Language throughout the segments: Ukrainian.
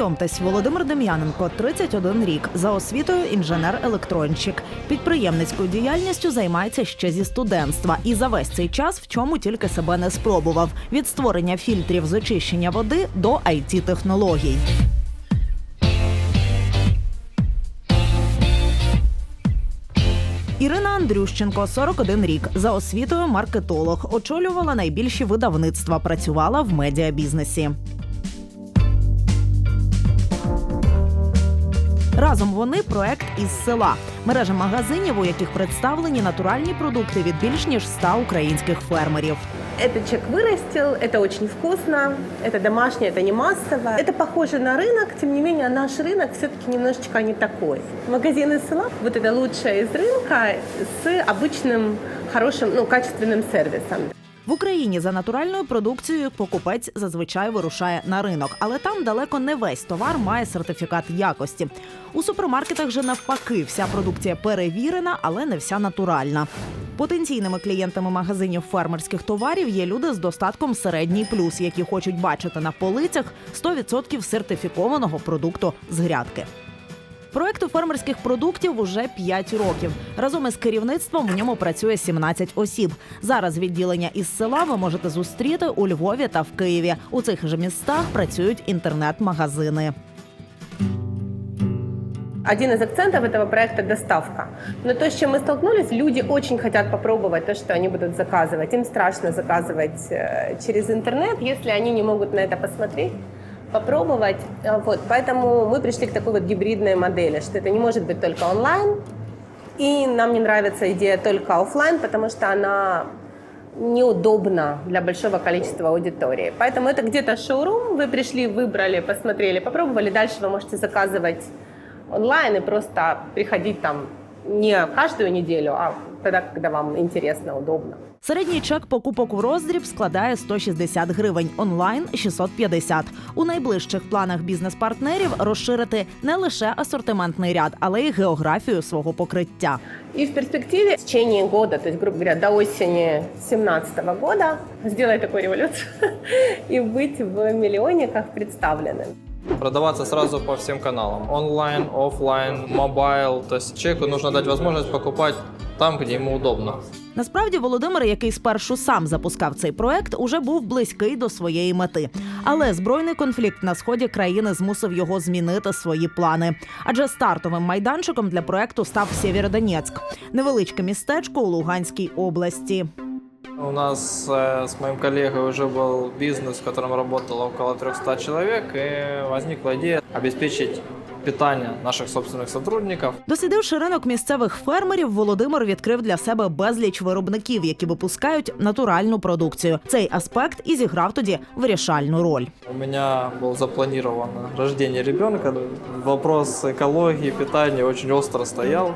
Знайомтесь, Володимир Дем'яненко, 31 рік, за освітою інженер-електронщик. Підприємницькою діяльністю займається ще зі студентства. І за весь цей час в чому тільки себе не спробував. Від створення фільтрів з очищення води до it технологій. Ірина Андрющенко, 41 рік, за освітою маркетолог, очолювала найбільші видавництва, працювала в медіабізнесі. Разом вони проект із села, мережа магазинів, у яких представлені натуральні продукти від більш ніж 100 українських фермерів. Этот человек вырастил, это очень вкусно, это домашнее, это не массово. Это похоже на рынок, тем не менее наш рынок все-таки немножечко не такой. Магазины села, вот это лучшее из рынка с обычным хорошим, ну, качественным сервисом. В Україні за натуральною продукцією покупець зазвичай вирушає на ринок, але там далеко не весь товар має сертифікат якості. У супермаркетах же навпаки, вся продукція перевірена, але не вся натуральна. Потенційними клієнтами магазинів фермерських товарів є люди з достатком середній плюс, які хочуть бачити на полицях 100% сертифікованого продукту з грядки. Проекту фермерських продуктів уже 5 років. Разом із керівництвом в ньому працює 17 осіб. Зараз відділення із села ви можете зустріти у Львові та в Києві. У цих же містах працюють інтернет-магазини. Один из акцентов этого проекта – доставка. Но то, с чем мы столкнулись, люди очень хотят попробовать то, что они будут заказывать. Им страшно заказывать э, через интернет, если они не могут на это посмотреть Попробовать. А, Вот, поэтому мы пришли к такой вот гибридной модели, что это не может быть только онлайн, и нам не нравится идея только офлайн, потому что она неудобна для большого количества аудитории. Поэтому это где-то шоурум, вы пришли, выбрали, посмотрели, попробовали, дальше вы можете заказывать онлайн и просто приходить там не каждую неделю, а тогда, когда вам интересно, удобно. Середній чек покупок в роздріб складає 160 гривень, онлайн 650. У найближчих планах бізнес-партнерів розширити не лише асортиментний ряд, але й географію свого покриття. И в перспективе в течение года, то есть, грубо говоря, до осени 2017 года сделать такую революцию и быть в миллионниках представленным. Продаваться сразу по всем каналам. Онлайн, офлайн, мобайл. То есть человеку нужно дать возможность покупать там, где ему удобно. Насправді Володимир, який спершу сам запускав цей проект, уже був близький до своєї мети. Але збройний конфлікт на сході країни змусив його змінити свої плани. Адже стартовим майданчиком для проекту став Сєвєродонецьк, невеличке містечко у Луганській області. У нас э, с моим коллегой уже был бизнес, в котором работало около 300 человек, и возникла идея обеспечить питание наших собственных сотрудников. Дослідивши ринок місцевих фермерів, Володимир відкрив для себе безліч виробників, які випускають натуральну продукцію. Цей аспект і зіграв тоді вирішальну роль. У меня был запланирован рождение ребенка. Вопрос экологии, питания очень остро стоял.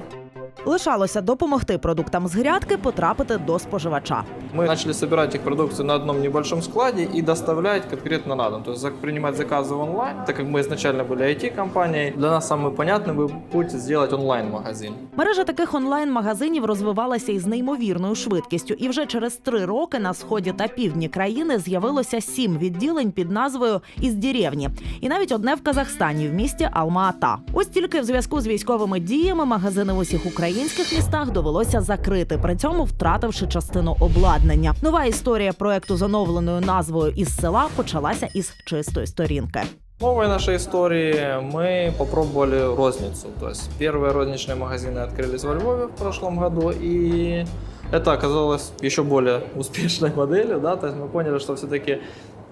Лишалося допомогти продуктам з грядки потрапити до споживача. Мы начали собирать их продукцию на одном небольшом складе и доставлять конкретно на дом. То есть зак- принимать заказы онлайн, так как мы изначально были IT-компанией, для нас самый понятный был путь сделать онлайн-магазин. Мережа таких онлайн-магазинів розвивалася із неймовірною швидкістю, і вже через три роки на сході та півдні країни з'явилося сім відділень під назвою із деревні, і навіть одне в Казахстані в місті Алма-Ата. Ось тільки в зв'язку з військовими діями магазини в усіх українських містах довелося закрити, при цьому втративши частину обладнання. Нова історія проекту з оновленою назвою із села почалася із чистої сторінки. Новой нашей истории мы попробовали розницу. То есть первые розничные магазины открылись во Львове в прошлом году, и это оказалось еще более успешной моделью. Да? То есть мы поняли, что все-таки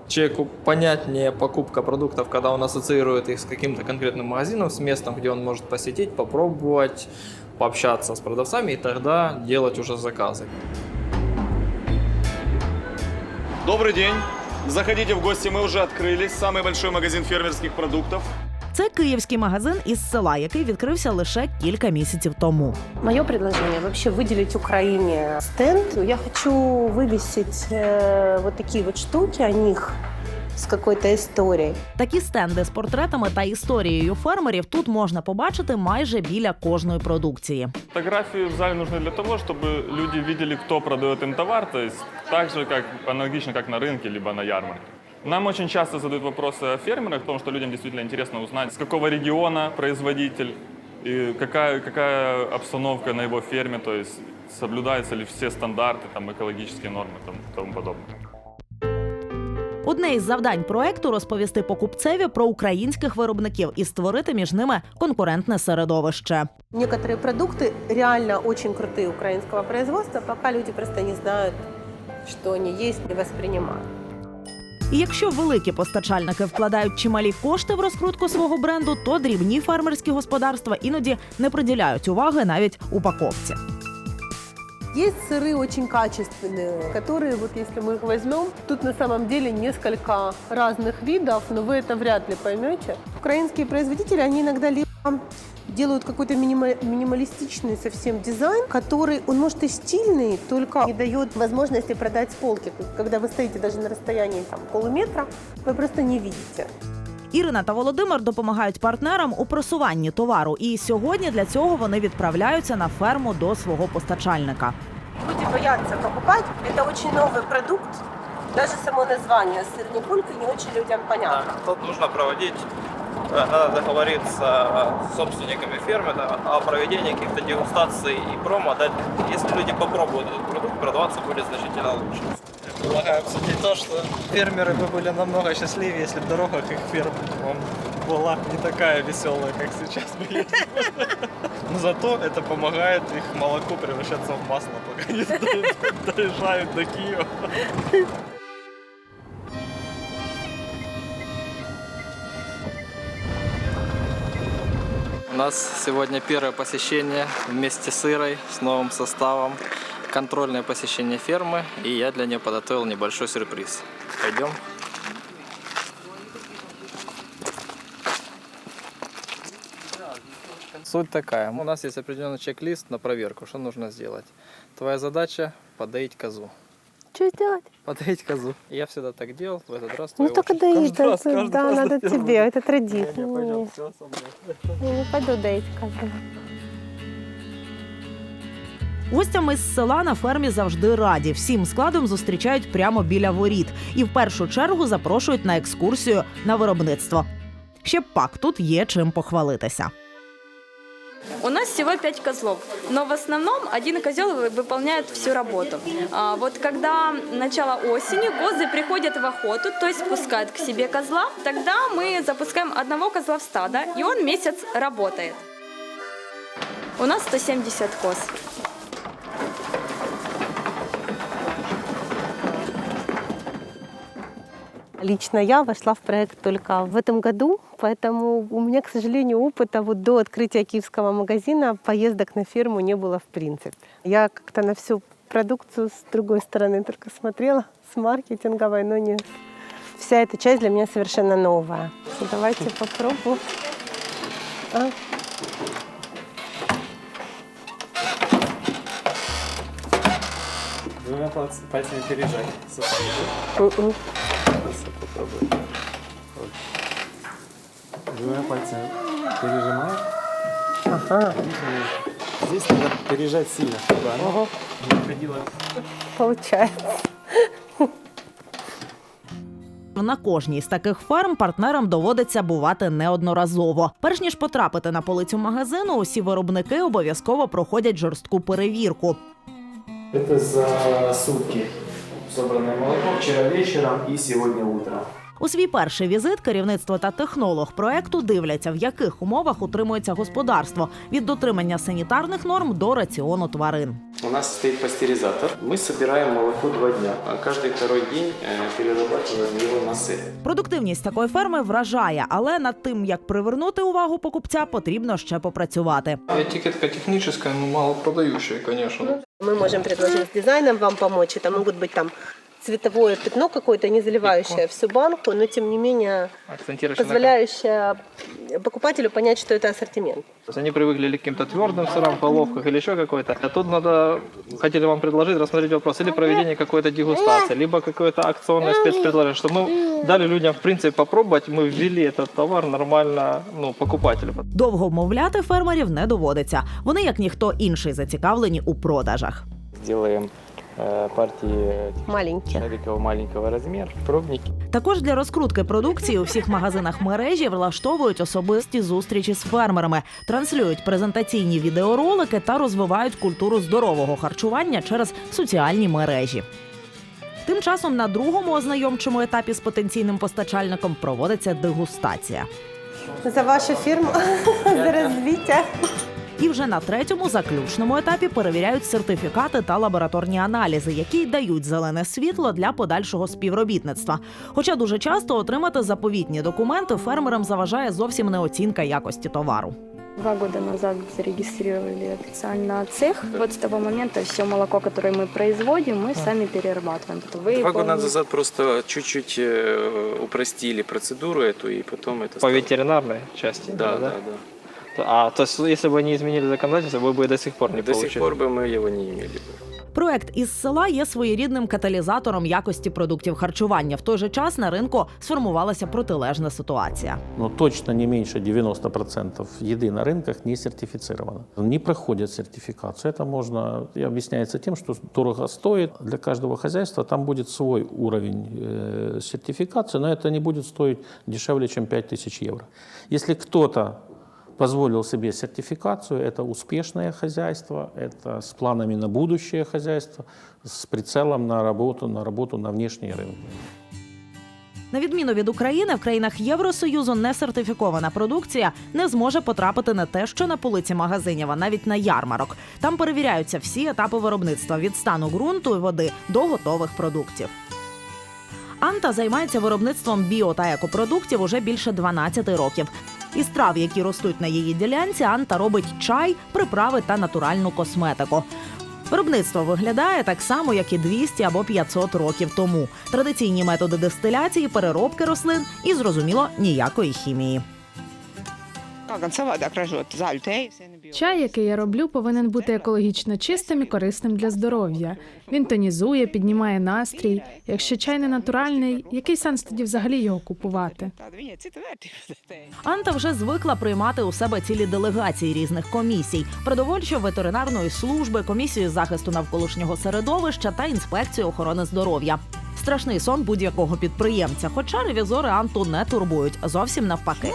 человеку понятнее покупка продуктов, когда он ассоциирует их с каким-то конкретным магазином, с местом, где он может посетить, попробовать, пообщаться с продавцами и тогда делать уже заказы. Добрый день. Заходите в гости, мы уже открылись. Самый большой магазин фермерских продуктов. Це київський магазин із села, який відкрився лише кілька місяців тому. Мое предложение вообще выделить Украине стенд. Я хочу вывесить э, вот такие вот штуки о них с какой-то историей. Такі стенди з портретами та історією фермерів тут можна побачити майже біля кожної продукції. Фотографии в зале нужны для того, чтобы люди видели, кто продает им товар, то есть так же, как аналогично, как на рынке, либо на ярмарке. Нам очень часто задают вопросы о фермерах, о том, что людям действительно интересно узнать, с какого региона производитель и какая, какая обстановка на его ферме, то есть соблюдаются ли все стандарты, там, экологические нормы и тому, тому подобное. Одне із завдань проекту розповісти покупцеві про українських виробників і створити між ними конкурентне середовище. Некоторые продукты реально очень крутые украинского производства, пока люди просто не знают, что они есть, не воспринимают. І якщо великі постачальники вкладають чималі кошти в розкрутку свого бренду, то дрібні фермерські господарства іноді не приділяють уваги навіть упаковці. Есть сыры очень качественные, которые, вот если мы их возьмем, тут на самом деле несколько разных видов, но вы это вряд ли поймете. Украинские производители, они иногда либо делают какой-то минима- минималистичный совсем дизайн, который, он может и стильный, только не дает возможности продать с полки. Когда вы стоите даже на расстоянии там, полуметра, вы просто не видите. Ірина та Володимир допомагають партнерам у просуванні товару. І сьогодні для цього вони відправляються на ферму до свого постачальника. Люди боятся покупать. Это очень новый продукт. Даже само название сыр не пулька не очень людям понятно. Тут нужно проводить, э, надо договориться с собственниками фермы да, о проведении каких-то дегустаций и промо. Да, если люди попробуют этот продукт, продаваться будет значительно лучше. Предлагаю обсудить то, что фермеры бы были намного счастливее, если бы дорога к их фермам была не такая веселая, как сейчас. Но зато это помогает их молоку превращаться в масло, пока не до- доезжают до Киева. Нас сегодня первое посещение вместе с Ирой, с новым составом. Контрольное посещение фермы, и я для нее подготовил небольшой сюрприз. Пойдем. Суть такая. У нас есть определенный чек-лист на проверку, что нужно сделать. Твоя задача – подоить козу. Что сделать? Подоить козу. Я всегда так делал, в этот раз Ну твоя только очередь. доить, Каждый раз, это- каждый да, раз надо наверное. тебе, это Не, традиция. не, пойдем, Не, все со мной. не, не пойду доить козу. Гостям із села на фермі завжди раді. Всім складом зустрічають прямо біля воріт і в першу чергу запрошують на екскурсію на виробництво. Ще б пак тут є чим похвалитися. У нас всего пять козлов, но в основном один козел вы- выполняет всю работу. А, вот когда начало осени, козы приходят в охоту, то есть пускают к себе козла, тогда мы запускаем одного козла в стадо, и он месяц работает. У нас 170 коз. Лично я вошла в проект только в этом году, поэтому у меня, к сожалению, опыта вот до открытия киевского магазина поездок на ферму не было в принципе. Я как-то на всю продукцию с другой стороны только смотрела, с маркетинговой, но не... Вся эта часть для меня совершенно новая. Давайте попробуем. А? Двумя пальц- пальцами пережать. М-м. Двумя пальцами пережимаешь. Ага, Здесь надо пережать сильно, чтобы оно ого, не уходило. получается. На кожній з таких ферм партнерам доводиться бувати неодноразово. Перш ніж потрапити на полицю магазину, усі виробники обов'язково проходять жорстку перевірку. Это за сутки собранное молоко вчера вечером и сегодня утром. У свій перший візит керівництво та технолог проекту дивляться, в яких умовах утримується господарство від дотримання санітарних норм до раціону тварин. У нас стоит пастеризатор. Мы собираем молоко два дня, а каждый второй день э, перерабатываем его на сыр. Продуктивність такої ферми вражає, але над тим, як привернути увагу покупця, потрібно ще попрацювати. Этикетка техническая, но мало продающая, конечно. Мы можем предложить с дизайном вам помочь. Это могут быть там цветовое пятно какое-то, не заливающее всю банку, но тем не менее Акцентировать позволяющее покупателю понять, что это ассортимент. То есть они привыкли или к каким-то твердым сырам, головках или еще какой-то. А тут надо, хотели вам предложить, рассмотреть вопрос, или проведение какой-то дегустации, либо какое-то акционное спецпредложение, чтобы мы дали людям, в принципе, попробовать, мы ввели этот товар нормально ну, покупателю. Довго вмовляти фермерів не доводиться. Вони, як ніхто інший, зацікавлені у продажах. Сделаем э, партии Маленькие. шариков маленького размера, пробники. Також для розкрутки продукції у всіх магазинах мережі влаштовують особисті зустрічі з фермерами, транслюють презентаційні відеоролики та розвивають культуру здорового харчування через соціальні мережі. Тим часом на другому ознайомчому етапі з потенційним постачальником проводиться дегустація. За вашу фирму, за развитие І вже на третьому заключному етапі перевіряють сертифікати та лабораторні аналізи, які й дають зелене світло для подальшого співробітництва. Хоча дуже часто отримати заповітні документи фермерам заважає зовсім не оцінка якості товару. Два года назад зарегистрировали официально цех. Вот с того момента все молоко, которое мы производим, мы сами перерабатываем. Это Два года выполнить. назад просто чуть-чуть э, упростили процедуру эту, и потом это По стало- ветеринарной части. Да, да, да. А то есть, если бы они изменили законодательство, вы бы до сих пор не До сих получили. пор бы мы его не имели бы. Проект із села є своєрідним каталізатором якості продуктів харчування. В той же час на ринку сформувалася протилежна ситуація. но точно не меньше 90% еды на рынках не сертифицировано. Не проходят сертификацию. Это можно, и объясняется тем, что дорого стоит. Для каждого хозяйства там будет свой уровень э, сертификации, но это не будет стоить дешевле, чем 5000 евро. Если кто-то позволил себе сертификацию, это успешное хозяйство, это с планами на будущее хозяйство, с прицелом на работу, на работу на внешние рынки. На відміну від України, в країнах Євросоюзу несертифікована продукція не зможе потрапити не те, що на полиці магазинів, а навіть на ярмарок. Там перевіряються всі етапи виробництва від стану ґрунту і води до готових продуктів. Анта займається виробництвом біо та екопродуктів уже більше 12 років. Із трав, які ростуть на її ділянці, Анта робить чай, приправи та натуральну косметику. Виробництво виглядає так само, як і 200 або 500 років тому. Традиційні методи дистиляції, переробки рослин і зрозуміло ніякої хімії. Чай, який я роблю, повинен бути екологічно чистим і корисним для здоров'я. Він тонізує, піднімає настрій. Якщо чай не натуральний, який сенс тоді взагалі його купувати? Анта вже звикла приймати у себе цілі делегації різних комісій: продовольчо-ветеринарної служби, комісію захисту навколишнього середовища та інспекцію охорони здоров'я. Страшний сон будь-якого підприємця, хоча ревізори Анту не турбують. Зовсім навпаки.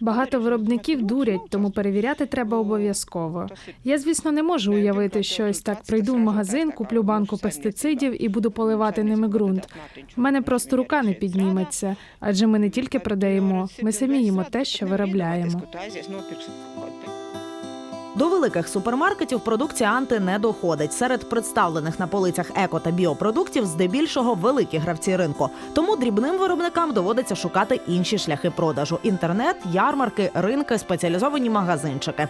Багато виробників дурять, тому перевіряти треба обов'язково. Я, звісно, не можу уявити, що ось так прийду в магазин, куплю банку пестицидів і буду поливати ними ґрунт. У мене просто рука не підніметься, адже ми не тільки продаємо, ми самі їмо те, що виробляємо. До великих супермаркетів продукція Анти не доходить. Серед представлених на полицях еко та біопродуктів здебільшого великі гравці ринку. Тому дрібним виробникам доводиться шукати інші шляхи продажу: інтернет, ярмарки, ринки, спеціалізовані магазинчики.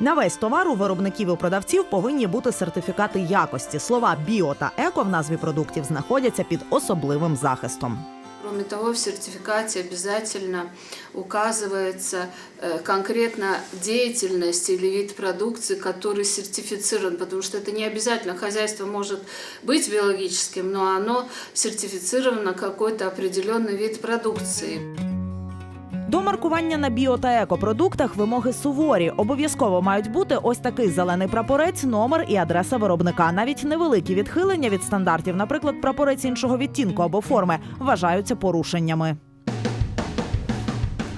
На весь товар у виробників і продавців повинні бути сертифікати якості. Слова біо та еко в назві продуктів знаходяться під особливим захистом. Кроме того, в сертификате обязательно указывается э, конкретно деятельность или вид продукции, который сертифицирован, потому что это не обязательно. Хозяйство может быть биологическим, но оно сертифицировано на какой-то определенный вид продукции. До маркування на біо та екопродуктах вимоги суворі. Обов'язково мають бути ось такий зелений прапорець, номер і адреса виробника. Навіть невеликі відхилення від стандартів, наприклад, прапорець іншого відтінку або форми, вважаються порушеннями.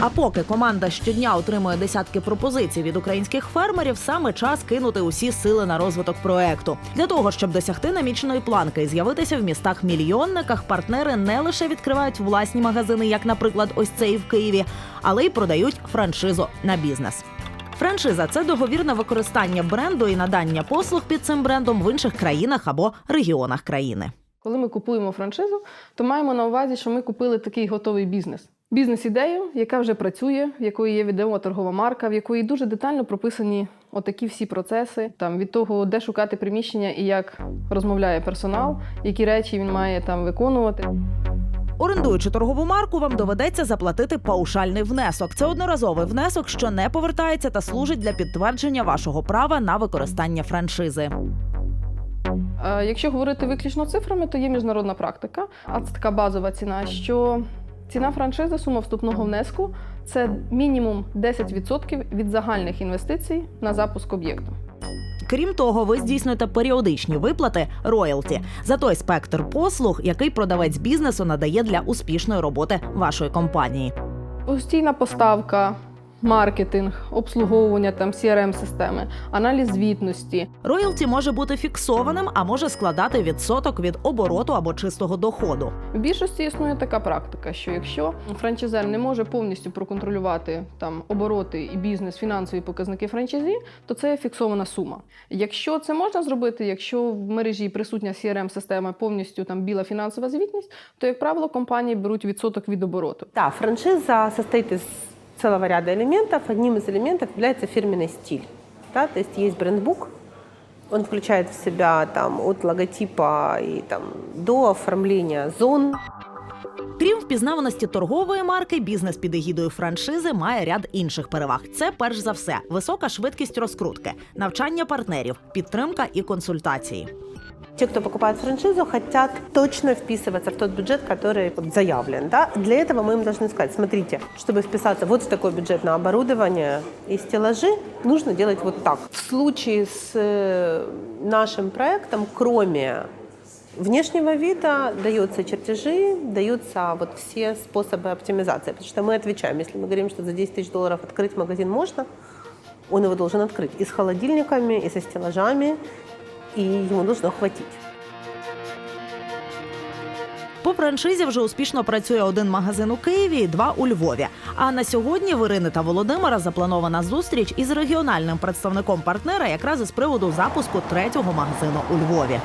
А поки команда щодня отримує десятки пропозицій від українських фермерів, саме час кинути усі сили на розвиток проекту. Для того щоб досягти наміченої планки і з'явитися в містах мільйонниках, партнери не лише відкривають власні магазини, як, наприклад, ось цей в Києві, але й продають франшизу на бізнес. Франшиза це договір на використання бренду і надання послуг під цим брендом в інших країнах або регіонах країни. Коли ми купуємо франшизу, то маємо на увазі, що ми купили такий готовий бізнес. Бізнес-ідею, яка вже працює, в якої є відома торгова марка, в якої дуже детально прописані отакі всі процеси, там від того, де шукати приміщення і як розмовляє персонал, які речі він має там виконувати. Орендуючи торгову марку, вам доведеться заплатити паушальний внесок. Це одноразовий внесок, що не повертається та служить для підтвердження вашого права на використання франшизи. Е, Якщо говорити виключно цифрами, то є міжнародна практика, а це така базова ціна, що ціна франшизи, сума вступного внеску це мінімум 10% від загальних інвестицій на запуск об'єкту. Крім того, ви здійснюєте періодичні виплати роялті за той спектр послуг, який продавець бізнесу надає для успішної роботи вашої компанії. Постійна поставка, маркетинг, обслуговування там crm системи аналіз звітності. Роялті може бути фіксованим, а може складати відсоток від обороту або чистого доходу. В більшості існує така практика, що якщо франчайзер не може повністю проконтролювати там обороти і бізнес, фінансові показники франчайзі, то це є фіксована сума. Якщо це можна зробити, якщо в мережі присутня crm система повністю там біла фінансова звітність, то як правило компанії беруть відсоток від обороту. Да, франшиза состоит из целого ряда элементов. Одним из элементов является фирменный стиль. Да, то есть есть брендбук, он включает в себя там, от логотипа и там, до оформления зон, Крім впізнаваності торгової марки, бізнес під егідою франшизи має ряд інших переваг. Це перш за все висока швидкість розкрутки, навчання партнерів, підтримка і консультації. Те, кто покупает франшизу, хотят точно вписываться в тот бюджет, который заявлен. Да? Для этого мы им должны сказать, смотрите, чтобы вписаться вот в такой бюджет на оборудование и стеллажи, нужно делать вот так. В случае с э, нашим проектом, кроме внешнего вида, даются чертежи, даются вот все способы оптимизации. Потому что мы отвечаем, если мы говорим, что за 10 тысяч долларов открыть магазин можно, он его должен открыть и с холодильниками, и со стеллажами, и ему нужно хватить. По франшизі вже успішно працює один магазин у Києві і два у Львові. А на сьогодні в Ірини та Володимира запланована зустріч із регіональним представником партнера якраз із приводу запуску третього магазину у Львові.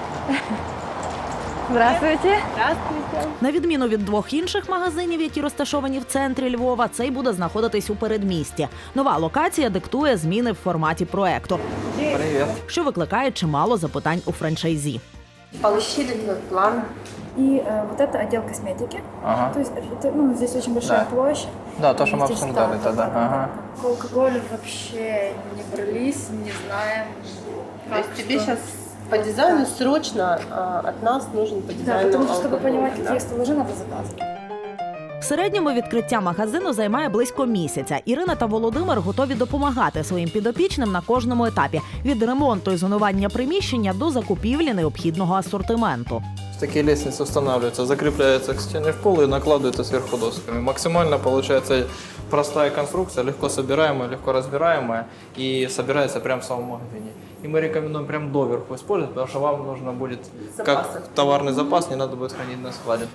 Здравствуйте. Здравствуйте. На відміну від двох інших магазинів, які розташовані в центрі Львова, цей буде знаходитись у передмісті. Нова локація диктує зміни в форматі проекту, Привет. що викликає чимало запитань у франчайзі. Получили план. И э, вот это отдел косметики. Ага. То есть это, ну, здесь очень большая Да. площадь. Да, то, что мы Здесь, обсуждали да, тогда. да, да, Ага. да. По алкоголю вообще не брались, не знаем. То есть как, тебе что. сейчас по дизайну срочно а, от нас нужен по Да, дизайну потому что, чтобы алкоголь, понимать, да? какие стеллажи надо заказывать. В середньому відкриття магазину займає близько місяця. Ірина та Володимир готові допомагати своїм підопічним на кожному етапі від ремонту і зонування приміщення до закупівлі необхідного асортименту. Такие лестницы устанавливаются, закрепляются к стене в пол и накладываются сверху досками. Максимально получается простая конструкция, легко собираемая, легко разбираемая и собирается прямо в самом магазине. И мы рекомендуем прям доверху использовать, потому что вам нужно будет, как Запасы. товарный запас, не надо будет хранить на складе.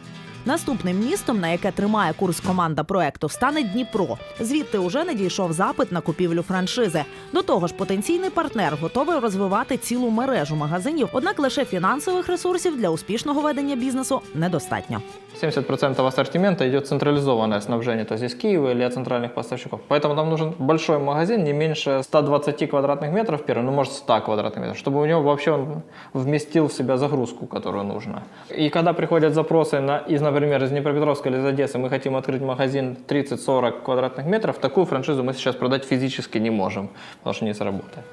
Наступним містом, на яке тримає курс команда проекту, стане Дніпро. Звідти уже надійшов запит на купівлю франшизи. До того ж, потенційний партнер готовий розвивати цілу мережу магазинів, однак лише фінансових ресурсів для успішного ведення бізнесу недостатньо. 70% ассортимента идет централизованное снабжение, то есть из Киева или от центральных поставщиков. Поэтому нам нужен большой магазин, не меньше 120 квадратных метров первый, ну может 100 квадратных метров, чтобы у него вообще он вместил в себя загрузку, которую нужно. И когда приходят запросы на, из, например, из Днепропетровска или из Одессы, мы хотим открыть магазин 30-40 квадратных метров, такую франшизу мы сейчас продать физически не можем, потому что не сработает.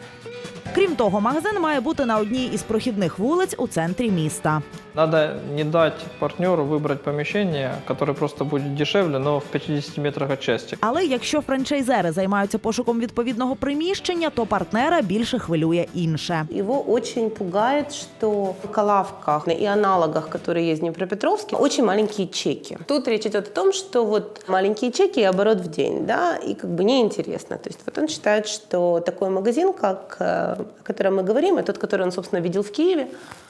Крім того, магазин має бути на одній із прохідних вулиць у центрі міста. Надо не дать партнеру выбрать помещение, которое просто будет дешевле, но в 50 метрах от части. Але якщо франчайзери займаються пошуком відповідного приміщення, то партнера більше хвилює інше. Его очень пугает, что в Калавках и аналогах, которые есть в Днепропетровске, очень маленькие чеки. Тут речь идет о том, что вот маленькие чеки и оборот в день, да, и как бы неинтересно. То есть вот он считает, что такой магазин, как, э, о котором мы говорим, и тот, который он, собственно, видел в Киеве, а,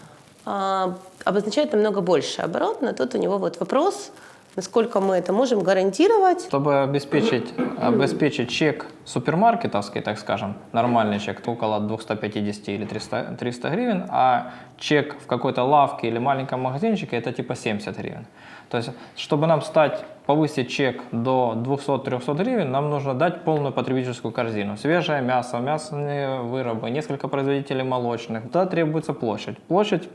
обозначает намного больше оборот, но тут у него вот вопрос, насколько мы это можем гарантировать. Чтобы обеспечить, обеспечить чек супермаркетовский, так скажем, нормальный чек, то около 250 или 300, 300 гривен, а чек в какой-то лавке или маленьком магазинчике это типа 70 гривен. То есть, чтобы нам стать, повысить чек до 200-300 гривен, нам нужно дать полную потребительскую корзину. Свежее мясо, мясные вырабы, несколько производителей молочных. Туда требуется площадь. Площадь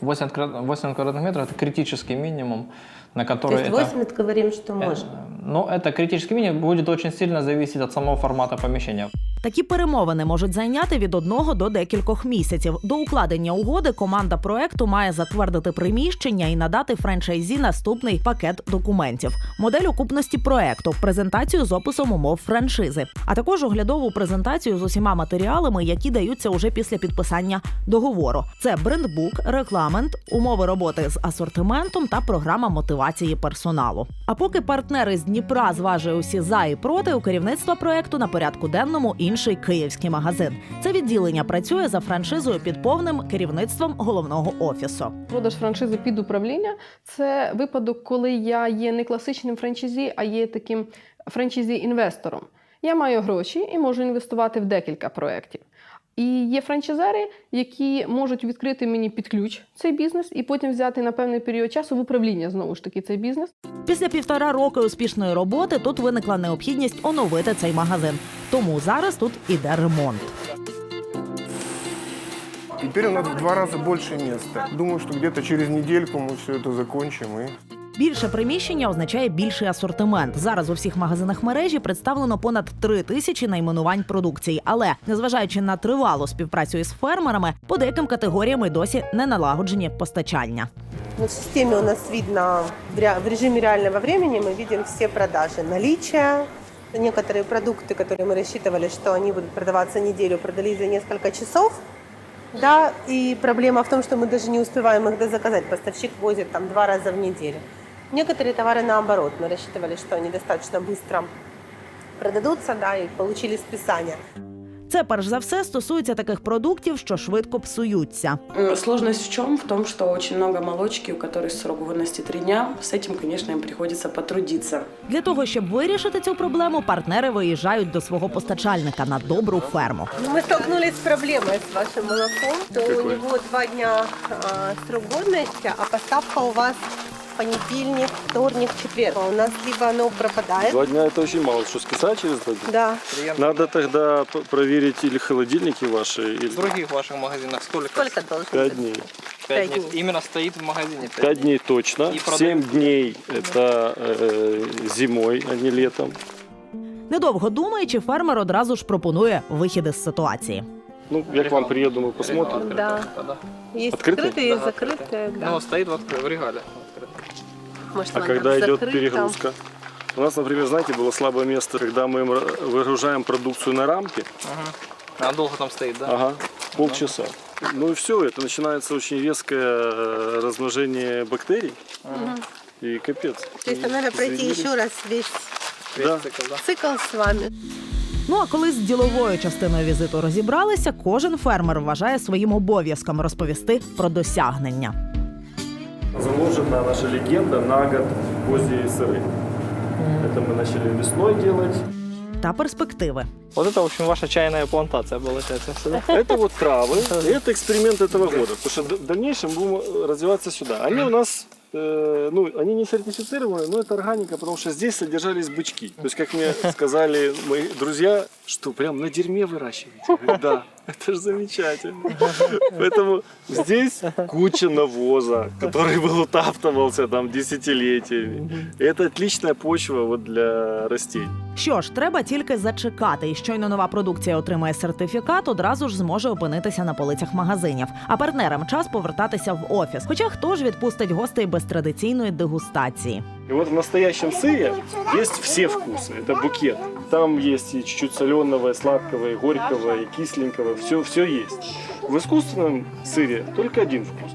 80 квадрат- 80 квадратных метров – это критический минимум, на То который есть это... 80 говорим, что Э, можно. Но это критический минимум будет очень сильно зависеть от самого формата помещения. Такі перемовини можуть зайняти від одного до декількох місяців. До укладення угоди команда проекту має затвердити приміщення і надати франчайзі наступний пакет документів: модель окупності проекту, презентацію з описом умов франшизи, а також оглядову презентацію з усіма матеріалами, які даються уже після підписання договору. Це брендбук, рекламент, умови роботи з асортиментом та програма мотивації персоналу. А поки партнери з Дніпра зважує усі за і проти, у керівництва проекту на порядку денному інший київський магазин. Це відділення працює за франшизою під повним керівництвом головного офісу. Продаж франшизи під управління це випадок, коли я є не класичним франчайзі, а є таким франчайзі-інвестором. Я маю гроші і можу інвестувати в декілька проєктів. І є франчайзери, які можуть відкрити мені під ключ цей бізнес і потім взяти на певний період часу в управління знову ж таки цей бізнес. Після півтора роки успішної роботи тут виникла необхідність оновити цей магазин. Тому зараз тут іде ремонт. Теперь у нас в два раза больше места. Думаю, что где-то через недельку мы все это закончим и Більше приміщення означає більший асортимент. Зараз у всіх магазинах мережі представлено понад три тисячі найменувань продукції. Але незважаючи на тривалу співпрацю із фермерами, по деяким категоріям і досі не налагоджені постачання. Вот в системе у нас видно в ре- в режиме реального времени мы видим все продажи, наличие. Некоторые продукты, которые мы рассчитывали, что они будут продаваться неделю, продались за несколько часов. Да, и проблема в том, что мы даже не успеваем их дозаказать. Поставщик возит там два раза в неделю. Некоторые товары наоборот. Мы рассчитывали, что они достаточно быстро продадутся, да, и получили списание. Це перш за все стосується таких продуктів, що швидко псуються. М, Сложность в чем? В том, что очень много молочки, у которой срок годности три дня. С этим, конечно, им приходится потрудиться. Для того щоб вирішити цю проблему, партнери виїжджають до свого постачальника на добру ферму. Ну, Мы столкнулись с проблемой с вашим молоком, то у него два дня а, срок годности, а поставка у вас понедельник, вторник, четверг. А у нас либо оно пропадает. Два дня это очень мало. Что, списать через два дня? Да. Надо тогда п- проверить или холодильники ваши, или В других ваших магазинах сколько? Сколько должно пять дней. Пять Пять дней. Именно стоит в магазине. Пять дней точно. И продаёт. Семь дней это э, зимой, а не летом. Недовго думаючи, фермер одразу ж пропонує вихід із ситуації. Ну, я к вам приеду, мы посмотрим. Да. Есть Открытый? открытые, есть Да, закрытые. Да. Ну, стоит в, откры- в регале. Может, А вам когда там идет закрыть перегрузка? У нас, например, знаете, было слабое место, когда мы им ра- выгружаем продукцию на рамки. А долго там стоит, да? Ага, полчаса. Ну и все, это начинается очень резкое э, размножение бактерий. И капец. То есть надо пройти Извините. еще раз весь Да. цикл с вами. Ну а коли з діловою частиною візиту розібралися, кожен фермер вважає своїм обов'язком розповісти про досягнення. Заложена наша легенда на год козьи сыры. Это мы начали весной делать. Та перспективи. Вот это, в общем, ваша чайная плантация получается. да? Это вот травы. И это эксперимент этого года. Потому что в дальнейшем будем э, развиваться сюда. Они у нас э, ну, они не сертифицированы, но это органика, потому что здесь содержались бычки. То есть, как мне сказали мои друзья, что прям на дерьме выращиваете. Я говорю, Да, это же замечательно. Поэтому здесь куча навоза, который был утаптывался там десятилетиями. И это отличная почва вот для растений. Що ж, треба тільки зачекати, і щойно нова продукція отримає сертифікат, одразу ж зможе опинитися на полицях магазинів. А партнерам час повертатися в офіс. Хоча хто ж відпустить гостей без традиційної дегустації? И вот в настоящем сыре есть все вкусы. Это букет. Там есть и чуть-чуть соленого, и сладкого, и горького, и кисленького. Все, все есть. В искусственном сыре только один вкус.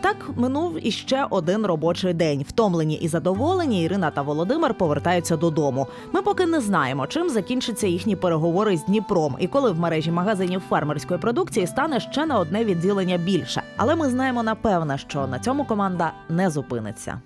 Так минув іще один робочий день. Втомлені і задоволені Ірина та Володимир повертаються додому. Ми поки не знаємо, чим закінчаться їхні переговори з Дніпром, і коли в мережі магазинів фермерської продукції стане ще на одне відділення більше. Але ми знаємо напевне, що на цьому команда не зупиниться.